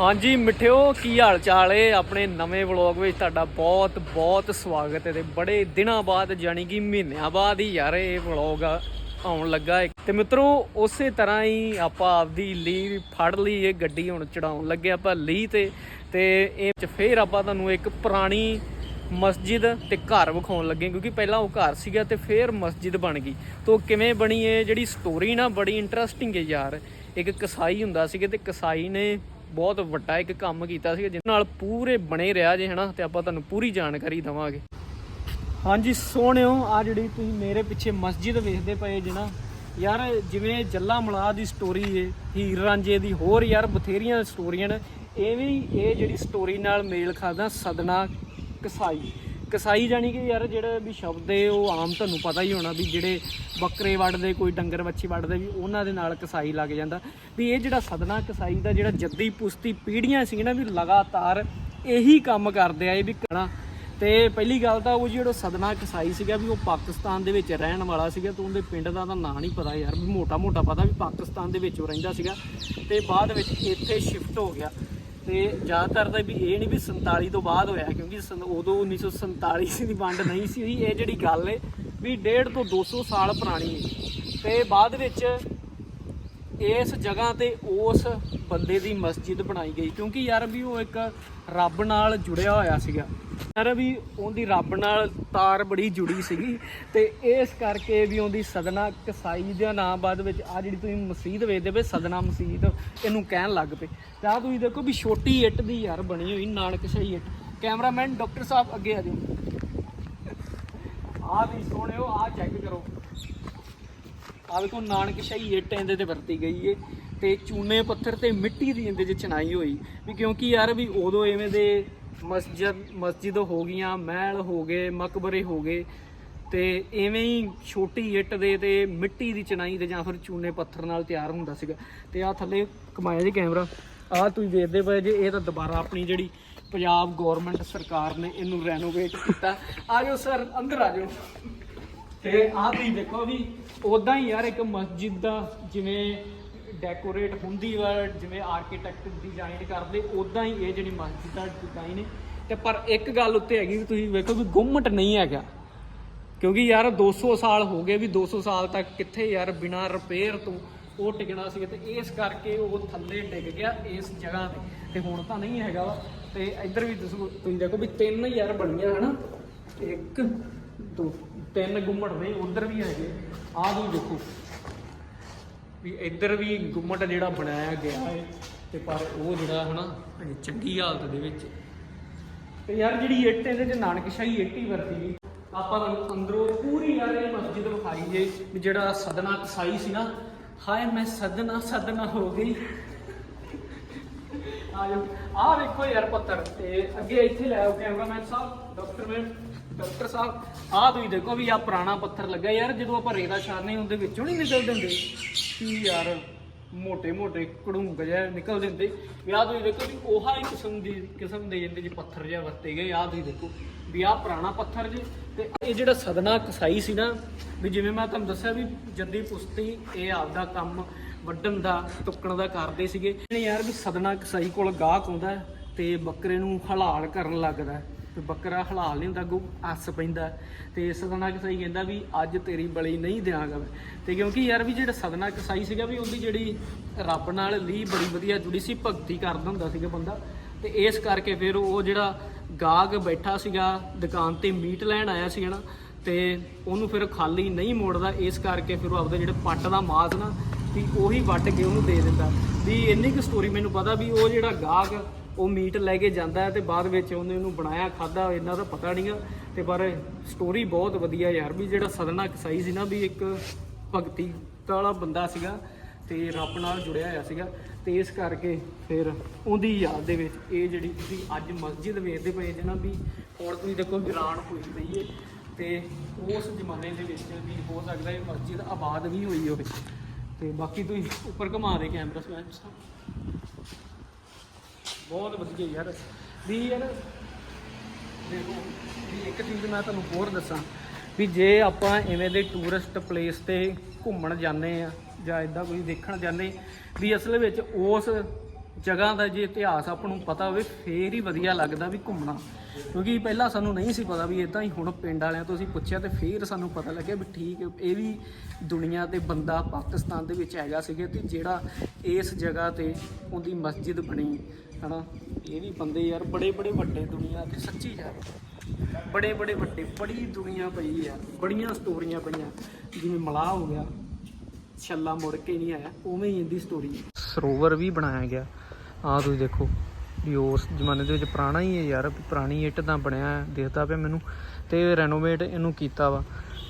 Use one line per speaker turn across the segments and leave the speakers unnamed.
ਹਾਂਜੀ, ਮਿੱਠਿਓ, ਕੀ ਹਾਲ ਚਾਲ ਏ? ਆਪਣੇ ਨਵੇਂ ਵਲੌਗ ਵਿੱਚ ਤੁਹਾਡਾ ਬਹੁਤ ਬਹੁਤ ਸਵਾਗਤ ਹੈ ਤੇ ਬੜੇ ਦਿਨਾਂ ਬਾਅਦ ਜਾਨੀ ਕਿ ਮਹੀਨਿਆਂ ਬਾਅਦ ਹੀ ਯਾਰ ਇਹ ਵਲੌਗ ਆਉਣ ਲੱਗਾ ਹੈ ਤੇ ਮਿੱਤਰੋ, ਉਸੇ ਤਰ੍ਹਾਂ ਹੀ ਆਪਾਂ ਆਪਦੀ ਲੀ ਫੜ ਲਈ ਇਹ ਗੱਡੀ ਹੁਣ ਚੜਾਉਣ ਲੱਗੇ ਆਪਾਂ ਲੀ ਤੇ। ਤੇ ਇਹ ਚ ਫੇਰ ਆਪਾਂ ਤੁਹਾਨੂੰ ਇੱਕ ਪੁਰਾਣੀ ਮਸਜਿਦ ਤੇ ਘਰ ਵਿਖਾਉਣ ਲੱਗੇ ਕਿਉਂਕਿ ਪਹਿਲਾਂ ਉਹ ਘਰ ਸੀਗਾ ਤੇ ਫੇਰ ਮਸਜਿਦ ਬਣ ਗਈ। ਤੋਂ ਕਿਵੇਂ ਬਣੀ ਇਹ ਜਿਹੜੀ ਸਟੋਰੀ ਨਾ ਬੜੀ ਇੰਟਰਸਟਿੰਗ ਹੈ ਯਾਰ। ਇੱਕ ਕਸਾਈ ਹੁੰਦਾ ਸੀਗਾ ਤੇ ਕਸਾਈ ਨੇ ਬਹੁਤ ਵੱਡਾ ਇੱਕ ਕੰਮ ਕੀਤਾ ਸੀ ਜਿਸ ਨਾਲ ਪੂਰੇ ਬਣੇ ਰਿਹਾ ਜੇ, ਹਨਾ, ਤੇ ਆਪਾਂ ਤੁਹਾਨੂੰ ਪੂਰੀ ਜਾਣਕਾਰੀ ਦਵਾਂਗੇ। ਹਾਂਜੀ, ਸੋਹਣਿਓ, ਆ ਜਿਹੜੀ ਤੁਸੀਂ ਮੇਰੇ ਪਿੱਛੇ ਮਸਜਿਦ ਵੇਖਦੇ ਪਏ ਜੇ ਨਾ, ਯਾਰ, ਜਿਵੇਂ ਜੱਲਾ ਮਲਾਹ ਦੀ ਸਟੋਰੀ ਏ, ਹੀਰ ਰਾਂਝੇ ਦੀ, ਹੋਰ ਯਾਰ ਬਥੇਰੀਆਂ ਸਟੋਰੀਆਂ ਨੇ ਇਹ ਵੀ ਇਹ ਜਿਹੜੀ ਸਟੋਰੀ ਨਾਲ ਮੇਲ ਖਾਦਾ ਸਦਨਾ ਕਸਾਈ। ਕਸਾਈ ਜਾਨੀ ਕਿ ਯਾਰ ਜਿਹੜੇ ਵੀ ਸ਼ਬਦ ਹੈ ਉਹ ਆਮ ਤੁਹਾਨੂੰ ਪਤਾ ਹੀ ਹੋਣਾ ਵੀ ਜਿਹੜੇ ਬੱਕਰੇ ਵੱਢਦੇ, ਕੋਈ ਡੰਗਰ ਵੱਛੀ ਵੱਢਦੇ ਵੀ ਉਹਨਾਂ ਦੇ ਨਾਲ ਕਸਾਈ ਲੱਗ ਜਾਂਦਾ। ਵੀ ਇਹ ਜਿਹੜਾ ਸਦਨਾ ਕਸਾਈ ਦਾ ਜਿਹੜਾ ਜੱਦੀ ਪੁਸ਼ਤੀ ਪੀੜ੍ਹੀਆਂ ਸੀ ਨਾ ਵੀ ਲਗਾਤਾਰ ਇਹੀ ਕੰਮ ਕਰਦੇ ਆਏ ਵੀ ਕਹਣਾ ਤੇ ਪਹਿਲੀ ਗੱਲ ਤਾਂ ਉਹ ਜਿਹੜਾ ਸਦਨਾ ਕਸਾਈ ਸੀਗਾ ਵੀ ਉਹ ਪਾਕਿਸਤਾਨ ਦੇ ਵਿੱਚ ਰਹਿਣ ਵਾਲਾ ਸੀਗਾ ਤੇ ਉਹਦੇ ਪਿੰਡ ਦਾ ਤਾਂ ਨਾਂ ਨਹੀਂ ਪਤਾ ਯਾਰ, ਵੀ ਮੋਟਾ ਮੋਟਾ ਪਤਾ ਵੀ ਪਾਕਿਸਤਾਨ ਦੇ ਵਿੱਚ ਉਹ ਰਹਿੰਦਾ ਸੀਗਾ। ਤੇ ਬਾਅਦ ਵਿੱਚ ਇੱਥੇ ਸ਼ਿਫਟ ਹੋ ਗਿਆ। ਤੇ ਜ਼ਿਆਦਾਤਰ ਤਾਂ ਵੀ ਇਹ ਨਹੀਂ ਵੀ 47 ਤੋਂ ਬਾਅਦ ਹੋਇਆ, ਕਿਉਂਕਿ ਸੰ ਉਦੋਂ 1947 ਦੀ ਵੰਡ ਨਹੀਂ ਸੀ ਹੋਈ, ਇਹ ਜਿਹੜੀ ਗੱਲ ਏ ਵੀ 1.5 ਤੋਂ 200 ਸਾਲ ਪੁਰਾਣੀ ਹੈ ਤੇ ਬਾਅਦ ਵਿੱਚ ਇਸ ਜਗ੍ਹਾ ਤੇ ਉਸ ਬੰਦੇ ਦੀ ਮਸਜਿਦ ਬਣਾਈ ਗਈ, ਕਿਉਂਕਿ ਯਾਰ ਵੀ ਉਹ ਇੱਕ ਰੱਬ ਨਾਲ ਜੁੜਿਆ ਹੋਇਆ ਸੀਗਾ। ਯਾਰ ਵੀ ਉਹਦੀ ਰੱਬ ਨਾਲ ਤਾਰ ਬੜੀ ਜੁੜੀ ਸੀਗੀ ਤੇ ਇਸ ਕਰਕੇ ਵੀ ਉਹਦੀ ਸਦਨਾ ਕਸਾਈ ਦੇ ਨਾਮ ਬਾਅਦ ਵਿੱਚ ਆ ਜਿਹੜੀ ਤੁਸੀਂ ਮਸਜਿਦ ਵੇਖਦੇ ਪਏ ਸਦਨਾ ਮਸਜਿਦ, ਇਹਨੂੰ ਕਹਿਣ ਲੱਗ ਪਏ। ਤਾਂ ਆਹ ਤੁਸੀਂ ਦੇਖੋ ਵੀ ਛੋਟੀ ਇੱਟ ਦੀ ਯਾਰ ਬਣੀ ਹੋਈ ਨਾਨਕਸ਼ਾਹੀ ਇੱਟ। ਕੈਮਰਾਮੈਨ ਡਾਕਟਰ ਸਾਹਿਬ ਅੱਗੇ ਆ ਜਾਓ। ਆਹ ਵੀ ਸੋਹਣਿਓ, ਆਹ ਚੈੱਕ ਕਰੋ। ਆ ਵੇਖੋ, ਨਾਨਕ ਸ਼ਾਹੀ ਇੱਟ ਇਹਦੇ ਤੇ ਵਰਤੀ ਗਈ ਏ ਤੇ ਚੂਨੇ ਪੱਥਰ ਤੇ ਮਿੱਟੀ ਦੀ ਇਹਦੇ 'ਚ ਚਨਾਈ ਹੋਈ ਵੀ ਕਿਉਂਕਿ ਯਾਰ ਵੀ ਉਦੋਂ ਐਵੇਂ ਦੇ ਮਸਜਿਦ ਮਸਜਿਦ ਹੋ ਗਈਆਂ, ਮਹਿਲ ਹੋ ਗਏ, ਮਕਬਰੇ ਹੋ ਗਏ ਤੇ ਐਵੇਂ ਹੀ ਛੋਟੀ ਇੱਟ ਦੇ ਤੇ ਮਿੱਟੀ ਦੀ ਚਣਾਈ ਤੇ ਜਾਂ ਫਿਰ ਚੂਨੇ ਪੱਥਰ ਨਾਲ ਤਿਆਰ ਹੁੰਦਾ ਸੀਗਾ। ਤੇ ਆ ਥੱਲੇ ਕਮਾਇਆ ਜੀ ਕੈਮਰਾ। ਆ ਤੁਸੀਂ ਵੇਖਦੇ ਪਏ ਜੇ, ਇਹ ਤਾਂ ਦੁਬਾਰਾ ਆਪਣੀ ਜਿਹੜੀ ਪੰਜਾਬ ਗਵਰਨਮੈਂਟ ਸਰਕਾਰ ਨੇ ਇਹਨੂੰ ਰੈਨੋਵੇਟ ਕੀਤਾ। ਆ ਜਾਓ ਸਰ ਅੰਦਰ ਆ ਜਾਓ ਤੇ ਆਹ ਤੁਸੀਂ ਦੇਖੋ ਵੀ ਉਦਾਂ ਹੀ ਯਾਰ ਇੱਕ ਮਸਜਿਦ ਦਾ ਜਿਵੇਂ ਡੈਕੋਰੇਟ ਹੁੰਦੀ ਵਾ, ਜਿਵੇਂ ਆਰਕੀਟੈਕਟ ਡਿਜ਼ਾਈਨ ਕਰਦੇ ਉਦਾਂ ਹੀ ਇਹ ਜਿਹੜੀ ਮਸਜਿਦ ਦਾ ਡਿਜ਼ਾਈਨ ਹੈ ਤੇ ਪਰ ਇੱਕ ਗੱਲ ਉੱਤੇ ਹੈਗੀ ਵੀ ਤੁਸੀਂ ਵੇਖੋ ਵੀ ਗੁੰਮਟ ਨਹੀਂ ਹੈਗਾ। ਕਿਉਂਕਿ ਯਾਰ 200 ਸਾਲ ਹੋ ਗਏ ਵੀ 200 ਸਾਲ ਤੱਕ ਕਿੱਥੇ ਯਾਰ ਬਿਨਾਂ ਰਿਪੇਅਰ ਤੋਂ ਉਹ ਟਿਕਣਾ ਸੀ ਤੇ ਇਸ ਕਰਕੇ ਉਹ ਥੱਲੇ ਡਿੱਗ ਗਿਆ ਇਸ ਜਗ੍ਹਾ ਤੇ। ਤੇ ਹੁਣ ਤਾਂ ਨਹੀਂ ਹੈਗਾ ਵਾ। ਤੇ ਇੱਧਰ ਵੀ ਤੁਸੀਂ ਤੁਸੀਂ ਦੇਖੋ ਵੀ ਤਿੰਨ ਯਾਰ ਬਣੀਆਂ ਹਨਾ। ਇੱਕ ਦੋ ਤਿੰਨ ਗੁੰਮਟ ਨੇ, ਉਧਰ ਵੀ ਹੈਗੇ, ਆਹ ਤੁਸੀਂ ਦੇਖੋ। ਵੀ ਇੱਧਰ ਵੀ ਗੁੰਮਟ ਜਿਹੜਾ ਬਣਾਇਆ ਗਿਆ ਹੈ, ਤੇ ਪਰ ਉਹ ਜਿਹੜਾ ਹਨਾ ਅਜੇ ਚੰਗੀ ਹਾਲਤ ਦੇ ਵਿੱਚ। ਤੇ ਯਾਰ ਜਿਹੜੀ ਇੱਟ ਇਹਦੇ ਚ ਨਾਨਕ ਇੱਟ ਹੀ ਵਰਤੀ ਗਈ। ਆਪਾਂ ਤੁਹਾਨੂੰ ਅੰਦਰੋਂ ਪੂਰੀ ਯਾਰ ਇਹ ਮਸਜਿਦ ਵਿਖਾਈ ਜੇ, ਵੀ ਜਿਹੜਾ ਸਦਨਾ ਕਸਾਈ ਸੀ ਨਾ, ਹਾਏ ਮੈਂ ਸਦਨਾ ਸਦਨਾ ਹੋ ਗਈ। ਆ ਆ ਵੇਖੋ ਯਾਰ ਪੱਤਰ, ਤੇ ਅੱਗੇ ਇੱਥੇ ਲੈ ਆਓ ਕੈਮਰਾਮੈਨ ਸਾਹਿਬ ਡਾਕਟਰ ਮੈਂ ਡਾਕਟਰ ਸਾਹਿਬ, ਆਹ ਤੁਸੀਂ ਦੇਖੋ ਵੀ ਆ ਪੁਰਾਣਾ ਪੱਥਰ ਲੱਗਾ ਯਾਰ, ਜਦੋਂ ਆਪਾਂ ਰੇਤਾ ਛਾਣਨੇ ਉਹਦੇ ਵਿੱਚੋਂ ਨਹੀਂ ਨਿਕਲ ਹੁੰਦੇ। ਕੀ ਯਾਰ ਮੋਟੇ ਮੋਟੇ ਕੜੂੰਗ ਜਿਹਾ ਨਿਕਲ ਦਿੰਦੇ ਵੀ ਆਹ ਤੁਸੀਂ ਦੇਖੋ ਵੀ ਉਹਾ ਹੀ ਕਿਸਮ ਦੀ, ਕਿਸਮ ਦੇ ਜਿੰਦੇ ਜੀ ਪੱਥਰ ਜਿਹਾ ਵਰਤੇ ਗਏ, ਆਹ ਤੁਸੀਂ ਦੇਖੋ ਵੀ ਆਹ ਪੁਰਾਣਾ ਪੱਥਰ ਜੀ। ਤੇ ਇਹ ਜਿਹੜਾ ਸਦਨਾ ਕਸਾਈ ਸੀ ਨਾ, ਵੀ ਜਿਵੇਂ ਮੈਂ ਤੁਹਾਨੂੰ ਦੱਸਿਆ ਵੀ ਜੱਦੀ ਪੁਸਤੀ, ਇਹ ਆਪਦਾ ਕੰਮ ਵੱਢਣ ਦਾ, ਟੁੱਕਣ ਦਾ ਕਰਦੇ ਸੀਗੇ। ਯਾਰ ਵੀ ਸਦਨਾ ਕਸਾਈ ਕੋਲ ਗਾਹਕ ਹੁੰਦਾ ਤੇ ਬੱਕਰੇ ਨੂੰ ਹਲਾਲ ਕਰਨ ਲੱਗਦਾ ਤੇ ਬੱਕਰਾ ਹਲਾਲ ਨਹੀਂ ਹੁੰਦਾ, ਅੱਗੋਂ ਅੱਸ ਪੈਂਦਾ। ਤੇ ਸਦਨਾ ਕਸਾਈ ਕਹਿੰਦਾ ਵੀ ਅੱਜ ਤੇਰੀ ਬਲੀ ਨਹੀਂ ਦਿਆਂਗਾ ਮੈਂ। ਤੇ ਕਿਉਂਕਿ ਯਾਰ ਵੀ ਜਿਹੜਾ ਸਦਨਾ ਕਸਾਈ ਸੀਗਾ ਵੀ ਉਹਦੀ ਜਿਹੜੀ ਰੱਬ ਨਾਲ ਲੀ ਬੜੀ ਵਧੀਆ ਜੁੜੀ ਸੀ, ਭਗਤੀ ਕਰਦਾ ਹੁੰਦਾ ਸੀਗਾ ਬੰਦਾ। ਤੇ ਇਸ ਕਰਕੇ ਫਿਰ ਉਹ ਜਿਹੜਾ ਗਾਹਕ ਬੈਠਾ ਸੀਗਾ, ਦੁਕਾਨ ਤੇ ਮੀਟ ਲੈਣ ਆਇਆ ਸੀ ਨਾ ਤੇ ਉਹਨੂੰ ਫਿਰ ਖਾਲੀ ਨਹੀਂ ਮੋੜਦਾ, ਇਸ ਕਰਕੇ ਫਿਰ ਉਹ ਆਪਦੇ ਜਿਹੜੇ ਪੱਟ ਦਾ ਮਾਸ ਨਾ ਵੀ ਉਹੀ ਵੱਟ ਕੇ ਉਹਨੂੰ ਦੇ ਦਿੰਦਾ। ਵੀ ਇੰਨੀ ਕੁ ਸਟੋਰੀ ਮੈਨੂੰ ਪਤਾ ਵੀ ਉਹ ਜਿਹੜਾ ਗਾਹਕ ਉਹ ਮੀਟ ਲੈ ਕੇ ਜਾਂਦਾ ਹੈ ਤੇ ਬਾਅਦ ਵਿੱਚ ਉਹਨੇ ਉਹਨੂੰ ਬਣਾਇਆ ਖਾਦਾ ਇਹਨਾਂ ਦਾ ਪਤਾ ਨਹੀਂ ਆ। ਤੇ ਪਰ ਸਟੋਰੀ ਬਹੁਤ ਵਧੀਆ ਯਾਰ ਵੀ ਜਿਹੜਾ ਸਦਨਾ ਕਸਾਈ ਸੀ ਨਾ ਵੀ ਇੱਕ ਭਗਤੀ ਵਾਲਾ ਬੰਦਾ ਸੀਗਾ ਤੇ ਰੱਬ ਨਾਲ ਜੁੜਿਆ ਹੋਇਆ ਸੀਗਾ ਤੇ ਇਸ ਕਰਕੇ ਫਿਰ ਉਹਦੀ ਯਾਦ ਦੇ ਵਿੱਚ ਇਹ ਜਿਹੜੀ ਤੁਸੀਂ ਅੱਜ ਮਸਜਿਦ ਵੇਖਦੇ ਪਏ ਜੇ ਨਾ ਵੀ ਹੁਣ ਤੁਸੀਂ ਦੇਖੋ ਵੀਰਾਨ ਹੋਈ ਪਈ ਏ ਤੇ ਉਸ ਜ਼ਮਾਨੇ ਦੇ ਵਿੱਚ ਵੀ ਹੋ ਸਕਦਾ ਇਹ ਮਸਜਿਦ ਆਬਾਦ ਵੀ ਹੋਈ ਹੋਵੇ। ਤੇ ਬਾਕੀ ਤੁਸੀਂ ਉੱਪਰ ਘੁਮਾ ਦੇ ਕੈਮਰਾ ਸਵੈਪ ਸਾਹਿਬ ਬਹੁਤ ਵਧੀਆ ਯਾਰ ਵੀ ਯਾਰ ਦੇਖੋ, ਵੀ ਇੱਕ ਚੀਜ਼ ਮੈਂ ਤੁਹਾਨੂੰ ਹੋਰ ਦੱਸਾਂ, ਵੀ ਜੇ ਆਪਾਂ ਇਵੇਂ ਦੇ ਟੂਰਿਸਟ ਪਲੇਸ ਤੇ ਘੁੰਮਣ ਜਾਂਦੇ ਆ ਜਾਂ ਇਦਾਂ ਕੋਈ ਦੇਖਣ ਜਾਂਦੇ ਵੀ ਅਸਲ ਵਿੱਚ ਉਸ ਜਗ੍ਹਾ ਦਾ ਜੇ ਇਤਿਹਾਸ ਆਪਾਂ ਨੂੰ ਪਤਾ ਹੋਵੇ, ਫੇਰ ਹੀ ਵਧੀਆ ਲੱਗਦਾ ਵੀ ਘੁੰਮਣਾ। ਕਿਉਂਕਿ ਪਹਿਲਾਂ ਸਾਨੂੰ ਨਹੀਂ ਸੀ ਪਤਾ ਵੀ ਇਦਾਂ ਹੀ ਹੁਣ ਪਿੰਡ ਵਾਲਿਆਂ ਤੋਂ ਅਸੀਂ ਪੁੱਛਿਆ ਤੇ ਫੇਰ ਸਾਨੂੰ ਪਤਾ ਲੱਗਿਆ ਵੀ ਠੀਕ ਇਹ ਵੀ ਦੁਨੀਆ ਤੇ ਬੰਦਾ ਪਾਕਿਸਤਾਨ ਦੇ ਵਿੱਚ ਹੈਗਾ ਸੀਗੇ ਤੇ ਜਿਹੜਾ ਇਸ ਜਗ੍ਹਾ ਤੇ ਉਹਦੀ ਮਸਜਿਦ ਬਣੀ। ਹਨਾ? ਇਹ ਵੀ ਬੰਦੇ ਯਾਰ ਬੜੇ ਬੜੇ ਵੱਡੇ ਦੁਨੀਆ ਤੇ ਸੱਚੀ ਯਾਰ। ਬੜੇ ਬੜੇ ਵੱਡੇ, ਬੜੀ ਦੁਨੀਆ ਪਈ ਆ, ਬੜੀਆਂ ਸਟੋਰੀਆਂ ਪਈਆਂ। ਜਿਵੇਂ ਮਲਾਹ ਹੋ ਗਿਆ, ਛੱਲਾ ਮੁੜ ਕੇ ਨਹੀਂ ਆਇਆ, ਉਵੇਂ ਹੀ ਇਹਦੀ ਸਟੋਰੀ ਸਰੋਵਰ ਵੀ ਬਣਾਇਆ ਗਿਆ। ਆਹ ਤੁਸੀਂ ਦੇਖੋ, ਵੀ ਉਸ ਜ਼ਮਾਨੇ ਦੇ ਵਿੱਚ ਪੁਰਾਣਾ ਹੀ ਹੈ ਯਾਰ, ਵੀ ਪੁਰਾਣੀ ਇੱਟ ਦਾ ਬਣਿਆ ਦੇਖਦਾ ਪਿਆ ਮੈਨੂੰ। ਤੇ ਰੈਨੋਵੇਟ ਇਹਨੂੰ ਕੀਤਾ ਵਾ।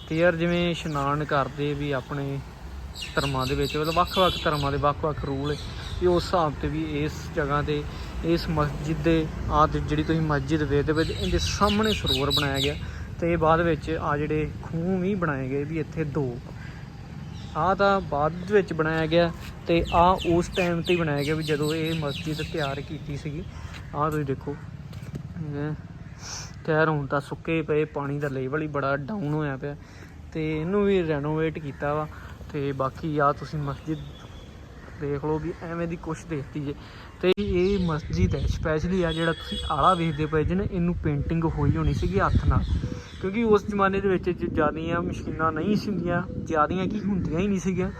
ਤੇ ਯਾਰ ਜਿਵੇਂ ਇਸ਼ਨਾਨ ਕਰਦੇ ਵੀ ਆਪਣੇ ਧਰਮਾਂ ਦੇ ਵਿੱਚ, ਮਤਲਬ ਵੱਖ-ਵੱਖ ਧਰਮਾਂ ਦੇ ਵੱਖ-ਵੱਖ ਰੂਲ ਵੀ ਉਸ ਹਿਸਾਬ ਤੇ ਵੀ ਇਸ ਜਗ੍ਹਾ ਤੇ, ਇਸ ਮਸਜਿਦ ਦੇ ਆਹ ਜਿਹੜੀ ਤੁਸੀਂ ਮਸਜਿਦ ਵੇਖਦੇ ਪਏ ਇਹਦੇ ਸਾਹਮਣੇ ਸਰੋਵਰ ਬਣਾਇਆ ਗਿਆ। ਤੇ ਬਾਅਦ ਵਿੱਚ ਆ ਜਿਹੜੇ ਖੂਹ ਵੀ ਬਣਾਏ ਗਏ ਵੀ ਇੱਥੇ ਦੋ। ਆਹ ਤਾਂ ਬਾਅਦ ਵਿੱਚ ਬਣਾਇਆ ਗਿਆ ਤੇ ਆ ਉਸ ਟਾਈਮ ਤੇ ਬਣਾਇਆ ਗਿਆ ਵੀ ਜਦੋਂ ਇਹ ਮਸਜਿਦ ਤਿਆਰ ਕੀਤੀ ਸੀਗੀ। ਆਹ ਤੁਸੀਂ ਦੇਖੋ। ਇਹ ਖੈਰ, ਹੁਣ ਤਾਂ ਸੁੱਕੇ ਪਏ, ਪਾਣੀ ਦਾ ਲੈਵਲ ਹੀ ਬੜਾ ਡਾਊਨ ਹੋਇਆ ਪਿਆ। ਤੇ ਇਹਨੂੰ ਵੀ ਰੈਨੋਵੇਟ ਕੀਤਾ ਵਾ। ਤੇ ਬਾਕੀ ਆ ਤੁਸੀਂ ਮਸਜਿਦ ਦੇਖ ਲਓ ਵੀ ਐਵੇਂ ਦੀ ਕੁਛ ਦੇਖਤੀ ਜੇ। ਤੇ ਇਹ ਮਸਜਿਦ ਹੈ ਸਪੈਸ਼ਲੀ ਆ ਜਿਹੜਾ ਤੁਸੀਂ ਆਲਾ ਵੇਖਦੇ ਪਏ ਜੇ ਨਾ, ਇਹਨੂੰ ਪੇਂਟਿੰਗ ਹੋਈ ਹੋਣੀ ਸੀਗੀ ਹੱਥ ਨਾਲ। ਕਿਉਂਕਿ ਉਸ ਜ਼ਮਾਨੇ ਦੇ ਵਿੱਚ ਜਿਆਦੀਆਂ ਮਸ਼ੀਨਾਂ ਨਹੀਂ ਸੀ ਹੁੰਦੀਆਂ ਜਿਆਦੀਆਂ ਕੀ ਹੁੰਦੀਆਂ ਹੀ ਨਹੀਂ ਸੀਗੀਆਂ।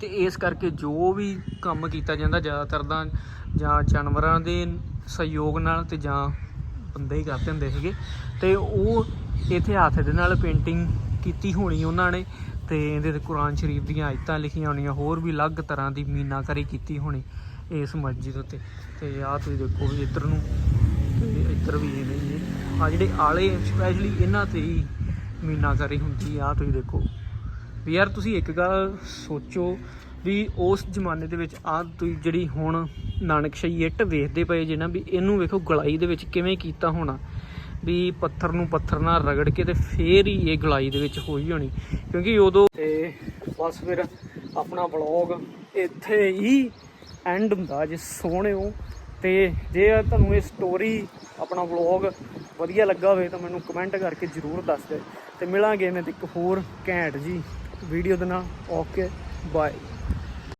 ਤੇ ਇਸ ਕਰਕੇ ਜੋ ਵੀ ਕੰਮ ਕੀਤਾ ਜਾਂਦਾ ਜ਼ਿਆਦਾਤਰ ਤਾਂ ਜਾਂ ਜਾਨਵਰਾਂ ਦੇ ਸਹਿਯੋਗ ਨਾਲ ਤੇ ਜਾਂ ਬੰਦੇ ਹੀ ਕਰਦੇ ਹੁੰਦੇ ਸੀਗੇ। ਤੇ ਉਹ ਇੱਥੇ ਹੱਥ ਦੇ ਨਾਲ ਪੇਂਟਿੰਗ ਕੀਤੀ ਹੋਣੀ ਉਹਨਾਂ ਨੇ। ਤੇ ਇਹਦੇ ਤੇ ਕੁਰਾਨ ਸ਼ਰੀਫ ਦੀਆਂ ਆਇਤਾਂ ਲਿਖੀਆਂ ਹੋਣੀਆਂ, ਹੋਰ ਵੀ ਅਲੱਗ ਤਰ੍ਹਾਂ ਦੀ ਮੀਨਾਕਾਰੀ ਕੀਤੀ ਹੋਣੀ ਇਸ ਮਸਜਿਦ ਉੱਤੇ। ਤੇ ਆਹ ਤੁਸੀਂ ਦੇਖੋ ਵੀ ਇੱਧਰ ਨੂੰ, ਤੇ ਇੱਧਰ ਵੀ ਇਹ ਨਹੀਂ ਆ ਜਿਹੜੇ ਆਲੇ ਸਪੈਸ਼ਲੀ ਇਹਨਾਂ ਤੇ ਹੀ ਮੀਨਾਕਾਰੀ ਹੁੰਦੀ ਆ, ਆਹ ਤੁਸੀਂ ਦੇਖੋ। ਵੀ ਯਾਰ ਤੁਸੀਂ ਇੱਕ ਗੱਲ ਸੋਚੋ ਵੀ ਉਸ ਜ਼ਮਾਨੇ ਦੇ ਵਿੱਚ ਆ ਤੁਸੀਂ ਜਿਹੜੀ ਹੁਣ ਨਾਨਕਸ਼ਾਹੀ ਇੱਟ ਵੇਖਦੇ ਪਏ ਜੇ ਨਾ, ਵੀ ਇਹਨੂੰ ਵੇਖੋ ਗਲਾਈ ਦੇ ਵਿੱਚ ਕਿਵੇਂ ਕੀਤਾ ਹੋਣਾ। ਵੀ ਪੱਥਰ ਨੂੰ ਪੱਥਰ ਨਾਲ ਰਗੜ ਕੇ ਤੇ ਫੇਰ ਹੀ ਇਹ ਗਲਾਈ ਦੇ ਵਿੱਚ ਹੋਈ ਹੋਣੀ। ਕਿਉਂਕਿ ਉਦੋਂ ਤੇ ਬਸ ਫਿਰ ਆਪਣਾ ਵਲੌਗ ਇੱਥੇ ਹੀ ਐਂਡ ਹੁੰਦਾ ਜੇ ਸੋਹਣਿਓ। ਤੇ ਜੇ ਤੁਹਾਨੂੰ ਇਹ ਸਟੋਰੀ ਆਪਣਾ ਵਲੌਗ ਵਧੀਆ ਲੱਗਾ ਹੋਵੇ ਤਾਂ ਮੈਨੂੰ ਕਮੈਂਟ ਕਰਕੇ ਜਰੂਰ ਦੱਸ ਦਿਓ। ਤੇ ਮਿਲਾਂਗੇ ਮੈਂ ਤੇ ਇੱਕ ਹੋਰ ਘੈਂਟ ਜੀ ਵੀਡੀਓ ਦੇ ਨਾਲ। Okay bye